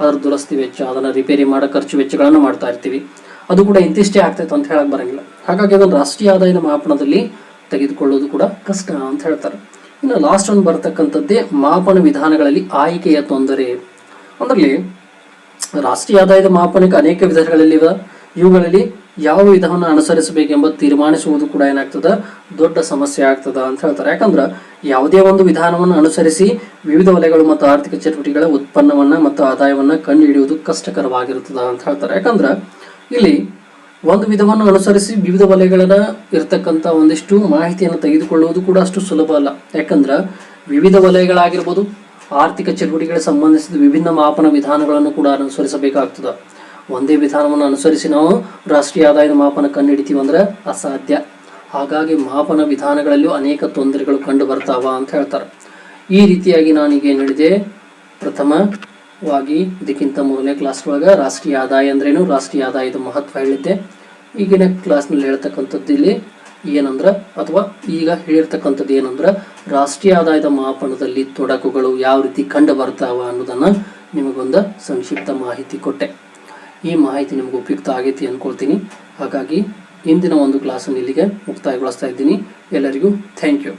ಅದರ ದುರಸ್ತಿ ವೆಚ್ಚ, ಅದನ್ನ ರಿಪೇರಿ ಮಾಡೋ, ಖರ್ಚು ವೆಚ್ಚಗಳನ್ನು ಮಾಡ್ತಾ ಇರ್ತೀವಿ. ಅದು ಕೂಡ ಇಂತಿಷ್ಟೇ ಆಗ್ತೈತೆ ಅಂತ ಹೇಳಕ್ ಬರಂಗಿಲ್ಲ. ಹಾಗಾಗಿ ಅದನ್ನು ರಾಷ್ಟ್ರೀಯ ಆದಾಯದ ಮಾಪನದಲ್ಲಿ ತೆಗೆದುಕೊಳ್ಳೋದು ಕೂಡ ಕಷ್ಟ ಅಂತ ಹೇಳ್ತಾರೆ. ಇನ್ನು ಲಾಸ್ಟ್ ಒಂದು ಬರ್ತಕ್ಕಂಥದ್ದೇ ಮಾಪನ ವಿಧಾನಗಳಲ್ಲಿ ಆಯ್ಕೆಯ ತೊಂದರೆ. ಅದರಲ್ಲಿ ರಾಷ್ಟ್ರೀಯ ಆದಾಯದ ಮಾಪನಕ್ಕೆ ಅನೇಕ ವಿಧಾನಗಳಿವೆ ಇವುಗಳಲ್ಲಿ ಯಾವ ವಿಧವನ್ನು ಅನುಸರಿಸಬೇಕೆಂಬ ತೀರ್ಮಾನಿಸುವುದು ಕೂಡ ಏನಾಗ್ತದ? ದೊಡ್ಡ ಸಮಸ್ಯೆ ಆಗ್ತದ ಅಂತ ಹೇಳ್ತಾರೆ. ಯಾಕಂದ್ರೆ, ಯಾವುದೇ ಒಂದು ವಿಧಾನವನ್ನು ಅನುಸರಿಸಿ ವಿವಿಧ ವಲಯಗಳು ಮತ್ತು ಆರ್ಥಿಕ ಚಟುವಟಿಕೆಗಳ ಉತ್ಪನ್ನವನ್ನ ಮತ್ತು ಆದಾಯವನ್ನ ಕಂಡುಹಿಡಿಯುವುದು ಕಷ್ಟಕರವಾಗಿರುತ್ತದೆ ಅಂತ ಹೇಳ್ತಾರೆ. ಯಾಕಂದ್ರೆ, ಇಲ್ಲಿ ಒಂದು ವಿಧವನ್ನು ಅನುಸರಿಸಿ ವಿವಿಧ ವಲಯಗಳನ್ನು ಇರತಕ್ಕಂಥ ಒಂದಿಷ್ಟು ಮಾಹಿತಿಯನ್ನು ತೆಗೆದುಕೊಳ್ಳುವುದು ಕೂಡ ಅಷ್ಟು ಸುಲಭ ಅಲ್ಲ. ಯಾಕಂದ್ರೆ ವಿವಿಧ ವಲಯಗಳಾಗಿರ್ಬೋದು, ಆರ್ಥಿಕ ಚಟುವಟಿಕೆಗಳಿಗೆ ಸಂಬಂಧಿಸಿದ ವಿಭಿನ್ನ ಮಾಪನ ವಿಧಾನಗಳನ್ನು ಕೂಡ ಅನುಸರಿಸಬೇಕಾಗ್ತದ. ಒಂದೇ ವಿಧಾನವನ್ನು ಅನುಸರಿಸಿ ನಾವು ರಾಷ್ಟ್ರೀಯ ಆದಾಯದ ಮಾಪನ ಕಂಡುಹಿಡಿತೀವಿ ಅಂದ್ರೆ ಅಸಾಧ್ಯ. ಹಾಗಾಗಿ ಮಾಪನ ವಿಧಾನಗಳಲ್ಲೂ ಅನೇಕ ತೊಂದರೆಗಳು ಕಂಡು ಬರ್ತಾವ ಅಂತ ಹೇಳ್ತಾರೆ. ಈ ರೀತಿಯಾಗಿ ನಾನೀಗ ಏನು ಹೇಳಿದೆ ಪ್ರಥಮವಾಗಿ ಇದಕ್ಕಿಂತ ಮೊದಲನೇ ಕ್ಲಾಸ್ ಒಳಗೆ ರಾಷ್ಟ್ರೀಯ ಆದಾಯ ಅಂದ್ರೇನು? ರಾಷ್ಟ್ರೀಯ ಆದಾಯದ ಮಹತ್ವ ಹೇಳಿದ್ದೆ. ಈಗಿನ ಕ್ಲಾಸ್ನಲ್ಲಿ ಹೇಳ್ತಕ್ಕಂಥದ್ದು ಇಲ್ಲಿ ಏನಂದ್ರ, ಅಥವಾ ಈಗ ಹೇಳಿರ್ತಕ್ಕಂಥದ್ದು ಏನಂದ್ರ, ರಾಷ್ಟ್ರೀಯ ಆದಾಯದ ಮಾಪನದಲ್ಲಿ ತೊಡಕುಗಳು ಯಾವ ರೀತಿ ಕಂಡು ಬರ್ತಾವ ಅನ್ನೋದನ್ನ ನಿಮಗೊಂದು ಸಂಕ್ಷಿಪ್ತ ಮಾಹಿತಿ ಕೊಟ್ಟೆ. ಈ ಮಾಹಿತಿ ನಿಮ್ಗೆ ಉಪಯುಕ್ತ ಆಗೈತಿ ಅಂದ್ಕೊಳ್ತೀನಿ ಹಾಗಾಗಿ ಇಂದಿನ ಒಂದು ಕ್ಲಾಸನ್ನು ಇಲ್ಲಿಗೆ ಮುಕ್ತಾಯಗೊಳಿಸ್ತಾ ಇದ್ದೀನಿ. ಎಲ್ಲರಿಗೂ ಥ್ಯಾಂಕ್ ಯು